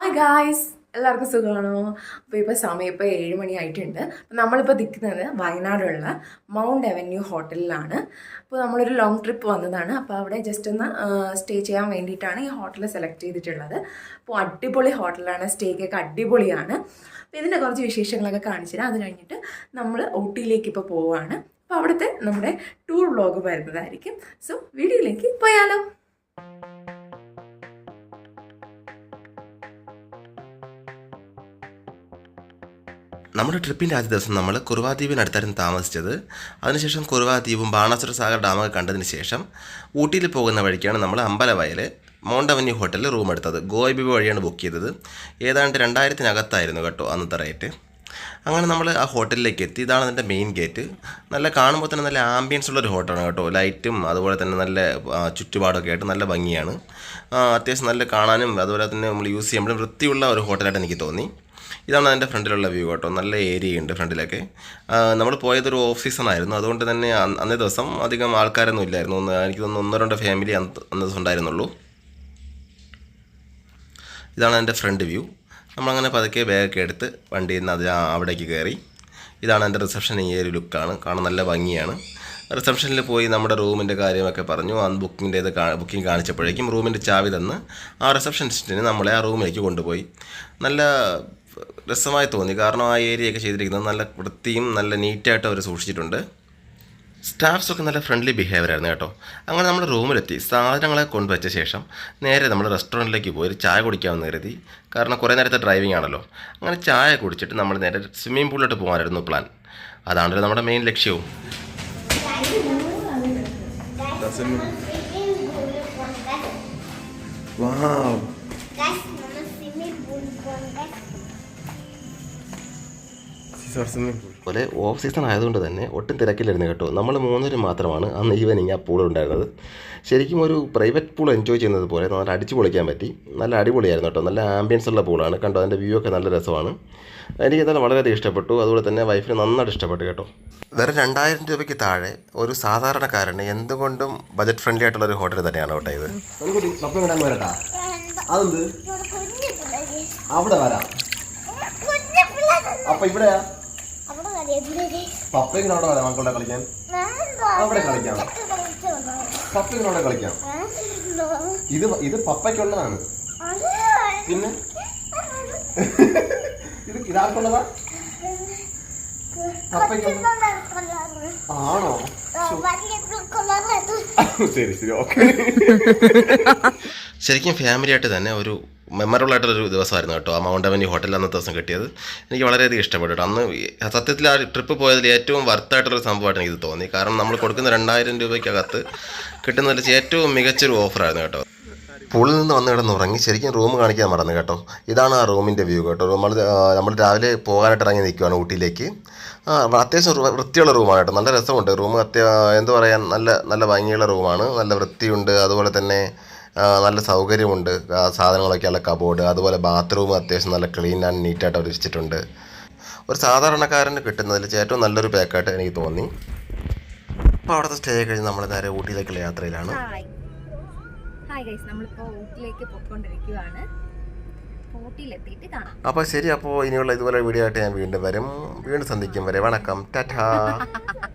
Hi guys എല്ലാവർക്കും സുഖമാണോ? അപ്പോൾ ഇപ്പോൾ സമയം ഇപ്പോൾ ഏഴ് മണിയായിട്ടുണ്ട് അപ്പോൾ നമ്മളിപ്പോൾ നിൽക്കുന്നത് വയനാടുള്ള മൗണ്ട് അവന്യൂ ഹോട്ടലിലാണ്. അപ്പോൾ നമ്മളൊരു ലോങ് ട്രിപ്പ് വന്നതാണ്. അപ്പോൾ അവിടെ ജസ്റ്റ് ഒന്ന് സ്റ്റേ ചെയ്യാൻ വേണ്ടിയിട്ടാണ് ഈ ഹോട്ടൽ സെലക്ട് ചെയ്തിട്ടുള്ളത്. അപ്പോൾ അടിപൊളി ഹോട്ടലാണ്. സ്റ്റേക്കൊക്കെ അടിപൊളിയാണ്. അപ്പോൾ ഇതിന്റെ കുറച്ച് വിശേഷങ്ങളൊക്കെ കാണിച്ചു തരാം അത് കഴിഞ്ഞിട്ട് നമ്മൾ ഊട്ടിയിലേക്ക് ഇപ്പോൾ പോവുകയാണ് അപ്പോൾ അവിടുത്തെ നമ്മുടെ ടൂർ വ്ളോഗ് വരുന്നതായിരിക്കും. സോ വീഡിയോയിലേക്ക് പോയാലോ. നമ്മുടെ ട്രിപ്പിന്റെ ആദ്യ ദിവസം നമ്മൾ കുറുവാ ദ്വീപിനടുത്തായിരുന്നു താമസിച്ചത്. അതിനുശേഷം കുറുവാ ദ്വീപും ബാണാസുര സാഗർ ഡാമൊക്കെ കണ്ടതിന് ശേഷം ഊട്ടിയിൽ പോകുന്ന വഴിക്കാണ് നമ്മൾ അമ്പലവയൽ മൗണ്ട് അവന്യൂ ഹോട്ടലിൽ റൂം എടുത്തത്. ഗോവ ബിബി വഴിയാണ് ബുക്ക് ചെയ്തത്. ഏതാണ്ട് രണ്ടായിരത്തിനകത്തായിരുന്നു കേട്ടോ അന്നത്തെ റേറ്റ് അങ്ങനെ നമ്മൾ ആ ഹോട്ടലിലേക്ക് എത്തി. ഇതാണ് അതിന്റെ മെയിൻ ഗേറ്റ്. നല്ല കാണുമ്പോൾ തന്നെ നല്ല ആംബിയൻസ് ഉള്ള ഒരു ഹോട്ടലാണ് കേട്ടോ. ലൈറ്റും അതുപോലെ തന്നെ നല്ല ചുറ്റുപാടൊക്കെ ആയിട്ട് നല്ല ഭംഗിയാണ്. അത്യാവശ്യം നല്ല കാണാനും അതുപോലെ തന്നെ നമ്മൾ യൂസ് ചെയ്യുമ്പോഴും വൃത്തിയുള്ള ഒരു ഹോട്ടലായിട്ട് എനിക്ക് തോന്നി. ഇതാണ് അതിന്റെ ഫ്രണ്ടിലുള്ള വ്യൂ കേട്ടോ. നല്ല ഏരിയ ഉണ്ട് ഫ്രണ്ടിലൊക്കെ. നമ്മൾ പോയതൊരു ഓഫ് സീസൺ ആയിരുന്നു. അതുകൊണ്ട് തന്നെ അന്ന് അന്നേ ദിവസം അധികം ആൾക്കാരൊന്നും ഇല്ലായിരുന്നു. ഒന്ന് എനിക്ക് തോന്നുന്നു ഒന്നോ രണ്ടോ ഫാമിലി അന്ന് അന്ന ദിവസം ഉണ്ടായിരുന്നുള്ളൂ. ഇതാണ് എന്റെ ഫ്രണ്ട് വ്യൂ നമ്മളങ്ങനെ പതുക്കെ ബാഗൊക്കെ എടുത്ത് വണ്ടിയിൽ നിന്ന് അത് അവിടേക്ക് കയറി. ഇതാണ് എന്റെ റിസപ്ഷൻ ഈ ഒരു ലുക്കാണ് കാണാൻ നല്ല ഭംഗിയാണ്. റിസപ്ഷനിൽ പോയി നമ്മുടെ റൂമിന്റെ കാര്യമൊക്കെ പറഞ്ഞു. ആ ബുക്കിന്റെ ഇത് ബുക്കിംഗ് കാണിച്ചപ്പോഴേക്കും റൂമിന്റെ ചാവി തന്ന് ആ റിസപ്ഷനിസ്റ്റിന് നമ്മളെ ആ റൂമിലേക്ക് കൊണ്ടുപോയി. നല്ല രസമായി തോന്നി. കാരണം ആ ഏരിയയൊക്കെ ചെയ്തിരിക്കുന്നത് നല്ല വൃത്തിയും നല്ല നീറ്റായിട്ട് അവർ സൂക്ഷിച്ചിട്ടുണ്ട്. സ്റ്റാഫ്സൊക്കെ നല്ല ഫ്രണ്ട്ലി ബിഹേവിയർ ആയിരുന്നു കേട്ടോ. അങ്ങനെ നമ്മൾ റൂമിലെത്തി. സാധനങ്ങളെ കൊണ്ടുവച്ച ശേഷം നേരെ നമ്മൾ റെസ്റ്റോറന്റിലേക്ക് പോയി ഒരു ചായ കുടിക്കാമെന്ന് കരുതി. കാരണം കുറേ നേരത്തെ ഡ്രൈവിംഗ് ആണല്ലോ. അങ്ങനെ ചായ കുടിച്ചിട്ട് നമ്മൾ നേരെ സ്വിമ്മിംഗ് പൂളിലോട്ട് പോകാനായിരുന്നു പ്ലാൻ അതാണല്ലോ നമ്മുടെ മെയിൻ ലക്ഷ്യവും. Guys, പോലെ ഓഫ് സീസൺ ആയതുകൊണ്ട് തന്നെ ഒട്ടും തിരക്കില്ലായിരുന്നു കേട്ടോ. നമ്മൾ മൂന്നുപേരും മാത്രമാണ് അന്ന് ഈവനിങ് ആ പൂളുണ്ടായിരുന്നത് ശരിക്കും ഒരു പ്രൈവറ്റ് പൂൾ എൻജോയ് ചെയ്യുന്നത് പോലെ നല്ല അടിച്ചു പൊളിക്കാൻ പറ്റി. നല്ല അടിപൊളിയായിരുന്നു കേട്ടോ. നല്ല ആംബിയൻസ് ഉള്ള പൂളാണ് കണ്ടോ അതിന്റെ വ്യൂ ഒക്കെ നല്ല രസമാണ്. എനിക്ക് എന്തായാലും വളരെയധികം ഇഷ്ടപ്പെട്ടു. അതുപോലെ തന്നെ വൈഫിന് നന്നായിട്ട് ഇഷ്ടപ്പെട്ടു കേട്ടോ. വേറെ രണ്ടായിരം രൂപയ്ക്ക് താഴെ ഒരു സാധാരണക്കാരന് എന്തുകൊണ്ടും ബജറ്റ് ഫ്രണ്ട്ലി ആയിട്ടുള്ള ഒരു ഹോട്ടൽ തന്നെയാണ് കേട്ടോ ഇത്. അതെന്ത്. അവിടെ വരാം. അപ്പൊ ഇവിടെയാ? അവിടെ പപ്പയ്ക്ക് അവിടെ വരാം മക്കളുടെ കളിക്കാൻ. അവിടെ കളിക്കാം ഇതൊക്കെ കളിച്ചോളൂ. പപ്പയ്ക്ക് കളിക്കാം ഇത് ഇത് പപ്പയ്ക്കുള്ളതാണ് പിന്നെ ഇത് ഇതാർക്കുള്ളതാ കൊള്ളാറ്. ആണോ ശരി ശരി ഓക്കെ. ശരിക്കും ഫാമിലി ആയിട്ട് തന്നെ ഒരു മെമ്മറബിൾ ആയിട്ടുള്ളൊരു ദിവസമായിരുന്നു കേട്ടോ ആ മൗണ്ട് അവന്യൂ ഹോട്ടലിൽ അന്നത്തെ ദിവസം കിട്ടിയത്. എനിക്ക് വളരെയധികം ഇഷ്ടപ്പെട്ടു കേട്ടോ. അന്ന് സത്യത്തിൽ ആ ട്രിപ്പ് പോയതിൽ ഏറ്റവും വർത്തായിട്ടുള്ളൊരു സംഭവമായിട്ട് എനിക്കിത് തോന്നി. കാരണം നമ്മൾ കൊടുക്കുന്ന രണ്ടായിരം രൂപയ്ക്കകത്ത് കിട്ടുന്നതിൽ വെച്ച് ഏറ്റവും മികച്ചൊരു ഓഫറായിരുന്നു കേട്ടോ. പൂളിൽ നിന്ന് വന്ന് കിടന്ന് ഉറങ്ങി ശരിക്കും റൂം കാണിക്കാൻ മറന്നു കേട്ടോ. ഇതാണ് ആ റൂമിന്റെ വ്യൂ കേട്ടോ. നമ്മൾ നമ്മൾ രാവിലെ പോകാനായിട്ട് ഇറങ്ങി നിൽക്കുവാണ് ഊട്ടിയിലേക്ക്. അത്യാവശ്യം വൃത്തിയുള്ള റൂമാണ് കേട്ടോ. നല്ല രസമുണ്ട്. റൂം അത്യാ എന്ത് പറയാൻ നല്ല നല്ല ഭംഗിയുള്ള റൂമാണ്. നല്ല വൃത്തിയുണ്ട്. അതുപോലെ തന്നെ നല്ല സൗകര്യമുണ്ട്. സാധനങ്ങളൊക്കെയുള്ള സാധനങ്ങളൊക്കെ കബോർഡ് അതുപോലെ ബാത്റൂം അത്യാവശ്യം നല്ല ക്ലീൻ ആൻഡ് നീറ്റായിട്ട് അവർ വെച്ചിട്ടുണ്ട് ഒരു സാധാരണക്കാരന് കിട്ടുന്നതിൽ ഏറ്റവും നല്ലൊരു പാക്കായിട്ട് എനിക്ക് തോന്നി. അപ്പോൾ അവിടുത്തെ സ്റ്റേ കഴിഞ്ഞ് നമ്മൾ നേരെ ഊട്ടിയിലേക്കുള്ള യാത്രയിലാണ്. ഹായ് ഗൈസ് നമ്മളിപ്പോൾ ഊട്ടിലേക്ക് പോയിക്കൊണ്ടിരിക്കുകയാണ് ഊട്ടിയിലെത്തിയിട്ട് കാണാം. അപ്പോൾ ശരി അപ്പോൾ ഇനിയുള്ള ഇതുപോലെ വീഡിയോ ആയിട്ട് ഞാൻ വീണ്ടും വരും. വീണ്ടും സന്ധിക്കും വരെ. വണക്കം. ടാറ്റാ.